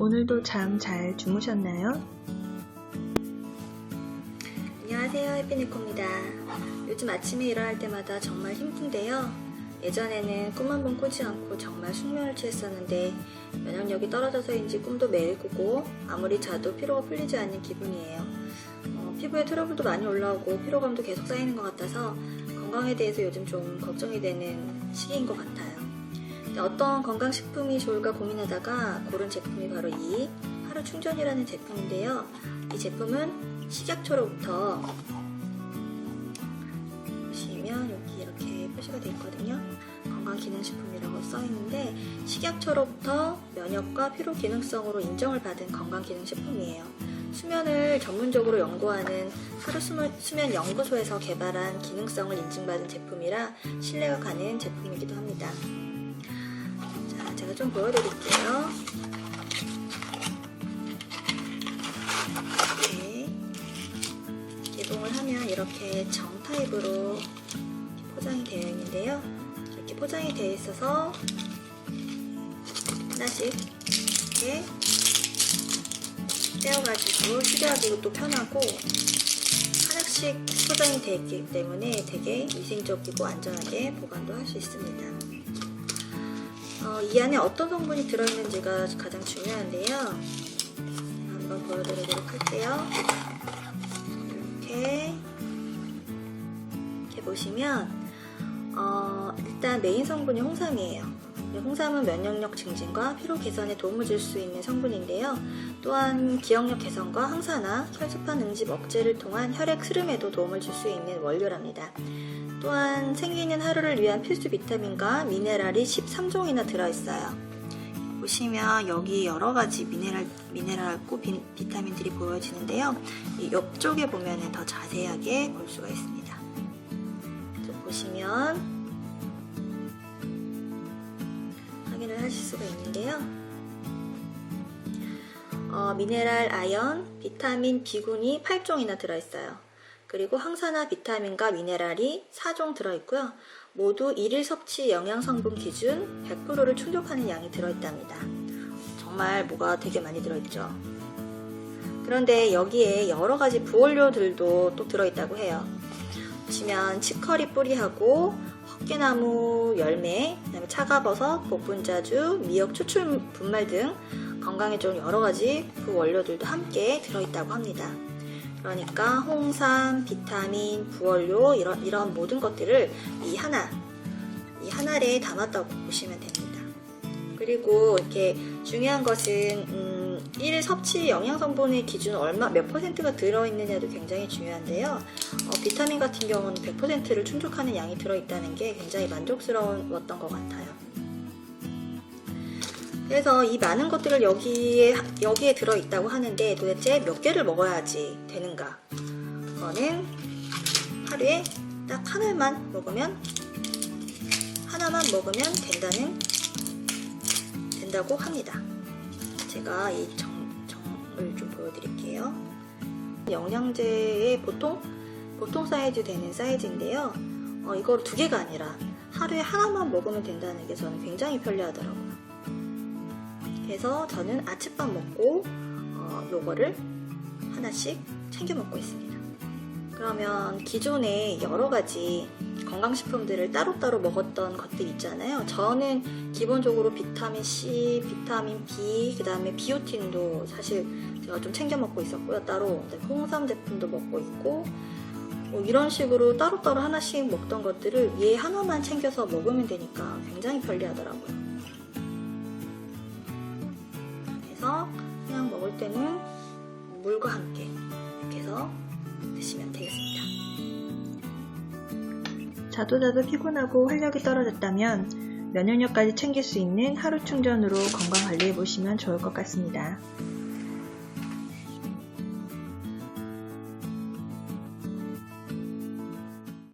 오늘도 잠 잘 주무셨나요? 안녕하세요 해피니코입니다. 요즘 아침에 일어날 때마다 정말 힘든데요. 예전에는 꿈한번 꾸지 않고 정말 숙면을 취했었는데 면역력이 떨어져서인지 꿈도 매일 꾸고 아무리 자도 피로가 풀리지 않는 기분이에요. 어, 피부에 트러블도 많이 올라오고 피로감도 계속 쌓이는 것 같아서 건강에 대해서 요즘 좀 걱정이 되는 시기인 것 같아요 어떤 건강식품이 좋을까 고민하다가 고른 제품이 바로 이 하루 충전이라는 제품인데요 이 제품은 식약처로부터 보시면 여기 이렇게 표시가 되어 있거든요. 건강기능식품이라고 써 있는데 식약처로부터 면역과 피로 기능성으로 인정을 받은 건강기능식품이에요. 수면을 전문적으로 연구하는 하루 수면, 수면 연구소에서 개발한 기능성을 인증받은 제품이라 신뢰가 가는 제품이기도 합니다. 좀 보여드릴게요. 이렇게 개봉을 하면 이렇게 정 타입으로 포장이 되어 있는데요. 이렇게 포장이 되어 있어서 하나씩 이렇게 떼어가지고 휴대하기도 또 편하고 하나씩 포장이 되어 있기 때문에 되게 위생적이고 안전하게 보관도 할 수 있습니다. 어, 이 안에 어떤 성분이 들어있는지가 가장 중요한데요. 한번 보여드리도록 할게요. 이렇게 이렇게 보시면 어, 일단 메인 성분이 홍삼이에요. 홍삼은 면역력 증진과 피로 개선에 도움을 줄 수 있는 성분인데요. 또한 기억력 개선과 항산화, 혈소판 응집 억제를 통한 혈액 흐름에도 도움을 줄 수 있는 원료랍니다. 또한 생기는 하루를 위한 필수 비타민과 미네랄이 13종이나 들어있어요. 보시면 여기 여러 가지 미네랄, 미네랄고 비, 비타민들이 보여지는데요. 이 옆쪽에 보면 더 자세하게 볼 수가 있습니다. 좀 보시면 확인을 하실 수가 있는데요. 어, 미네랄 아연, 비타민 B군이 8종이나 들어있어요. 그리고 항산화 비타민과 미네랄이 4종 들어있고요. 모두 1일 섭취 영양성분 기준 100%를 충족하는 양이 들어있답니다. 정말 뭐가 되게 많이 들어있죠. 그런데 여기에 여러 가지 부원료들도 또 들어있다고 해요. 보시면 치커리 뿌리하고 헛개나무 열매, 그다음에 차가버섯, 복분자주, 미역 추출 분말 등 건강에 좋은 여러 가지 부원료들도 함께 들어있다고 합니다. 그러니까 홍삼, 비타민, 부원료 이런 이런 모든 것들을 이 하나 이 하나에 담았다고 보시면 됩니다. 그리고 이렇게 중요한 것은 음, 1일 섭취 영양 성분의 기준 얼마 몇 퍼센트가 들어있느냐도 굉장히 중요한데요. 어, 비타민 같은 경우는 100%를 충족하는 양이 들어있다는 게 굉장히 만족스러웠던 것 같아요. 그래서 이 많은 것들을 여기에 여기에 들어 있다고 하는데 도대체 몇 개를 먹어야지 되는가? 그거는 하루에 딱 하나만 먹으면 하나만 먹으면 된다는 된다고 합니다. 제가 이 정, 정을 좀 보여드릴게요. 영양제의 보통 보통 사이즈 되는 사이즈인데요. 어, 이걸 두 개가 아니라 하루에 하나만 먹으면 된다는 게 저는 굉장히 편리하더라고요. 그래서 저는 아침밥 먹고 어, 요거를 하나씩 챙겨 먹고 있습니다. 그러면 기존에 여러 가지 건강식품들을 따로따로 먹었던 것들 있잖아요. 저는 기본적으로 비타민 C, 비타민 B, 그 다음에 비오틴도 사실 제가 좀 챙겨 먹고 있었고요. 따로 홍삼 제품도 먹고 있고 뭐 이런 식으로 따로따로 하나씩 먹던 것들을 얘 하나만 챙겨서 먹으면 되니까 굉장히 편리하더라고요. 그래서 그냥 먹을 때는 물과 함께 이렇게 해서 드시면 되겠습니다. 자도 자도 피곤하고 활력이 떨어졌다면 면역력까지 챙길 수 있는 하루 충전으로 건강 관리해 보시면 좋을 것 같습니다.